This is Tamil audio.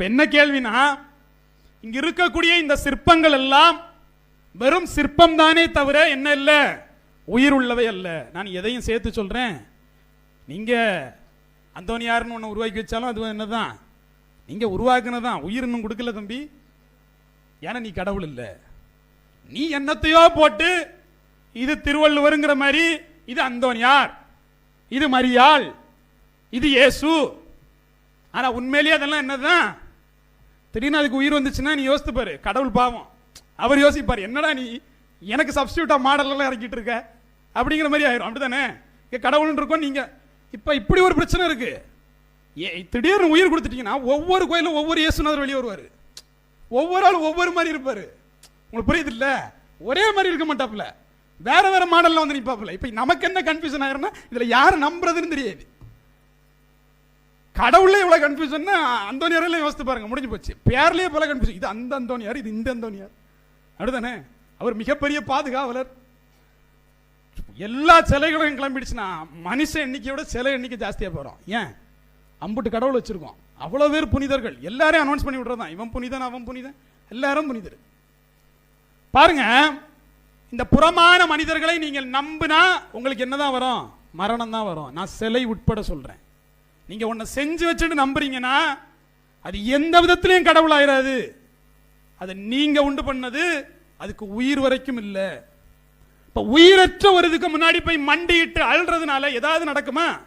இப்போ என்ன கேள்வினா இங்க இருக்கக்கூடிய இந்த சிற்பங்கள் எல்லாம் வெறும் சிற்பம் தானே தவிர என்ன இல்லை? உயிர் உள்ளவை அல்ல. நான் எதையும் சேர்த்து சொல்றேன். நீங்க அந்தோனியார்னு ஒன்று உருவாக்கி வச்சாலும் அது என்னதான்? நீங்க உருவாக்குனதான் உயிர் இன்னும் கொடுக்கல தம்பி. ஏன்னா நீ கடவுள் இல்லை. நீ என்னத்தையோ போட்டு இது திருவள்ளுவருங்கிற மாதிரி இது அந்தோனியார் இது மரியாள் இது இயேசு. ஆனா உண்மையிலேயே அதெல்லாம் என்னதான்? திடீர்னு அதுக்கு உயிர் வந்துச்சுன்னா நீ யோசித்து பாரு கடவுள் பாவம். அவர் யோசிப்பார் என்னடா நீ? எனக்கு சப்ஸ்டியூட்டாக மாடலெல்லாம் இறக்கிட்டு இருக்க? அப்படிங்கிற மாதிரி ஆயிரும். அப்படிதானே இங்க கடவுள்னு இருக்கோம் நீங்கள் இப்போ இப்படி ஒரு பிரச்சனை இருக்கு. ஏ திடீர்னு உயிர் கொடுத்துட்டீங்கன்னா ஒவ்வொரு கோயிலும் ஒவ்வொரு இயேசுநாதர் வெளியே வருவார். ஒவ்வொரு ஆளும் ஒவ்வொரு மாதிரி இருப்பார். உங்களுக்கு புரியுது இல்லை ஒரே மாதிரி இருக்க மாட்டாப்புல. வேற வேற மாடலில் வந்து நிற்பாப்புல இப்போ நமக்கு என்ன கன்ஃபியூஷன் ஆயிரும்னா இதில் யார் நம்புறதுன்னு தெரியாது. கடவுளே இவ்வளோ கன்ஃபியூஷன் அந்தோனியாரெல்லாம் யோசித்து பாருங்க முடிஞ்சு போச்சு. பேர்லேயே பல கன்ஃபியூஷன் இது அந்த அந்தோனியார் இது இந்த அந்தோனியார் அப்படிதானே? அவர் மிகப்பெரிய பாதுகாவலர். எல்லா சிலைகளும் கிளம்பிடுச்சுன்னா மனுஷ எண்ணிக்கையோட சிலை எண்ணிக்கை ஜாஸ்தியாக போகிறோம் ஏன்? அம்புட்டு கடவுள் வச்சுருக்கோம். அவ்வளோ பேர் புனிதர்கள். எல்லாரையும் அனௌன்ஸ் பண்ணி விடுறதான் இவன் புனிதன் அவன் புனிதன். எல்லாரும் புனிதர். பாருங்க இந்த புறமான மனிதர்களை நீங்கள் நம்பினா உங்களுக்கு என்னதான் வரும்? மரணம் தான் வரும். நான் சிலை உட்பட சொல்கிறேன் நீங்க ஒன்ன செஞ்சு வச்சுட்டு நம்புறீங்கன்னா அது எந்த விதத்திலையும் கடவுள் அதை அது நீங்க உண்டு பண்ணது அதுக்கு உயிர் வரைக்கும் இல்லை. இப்ப உயிரற்ற ஒரு இதுக்கு முன்னாடி போய் மண்டியிட்டு அழுறதுனால ஏதாவது நடக்குமா?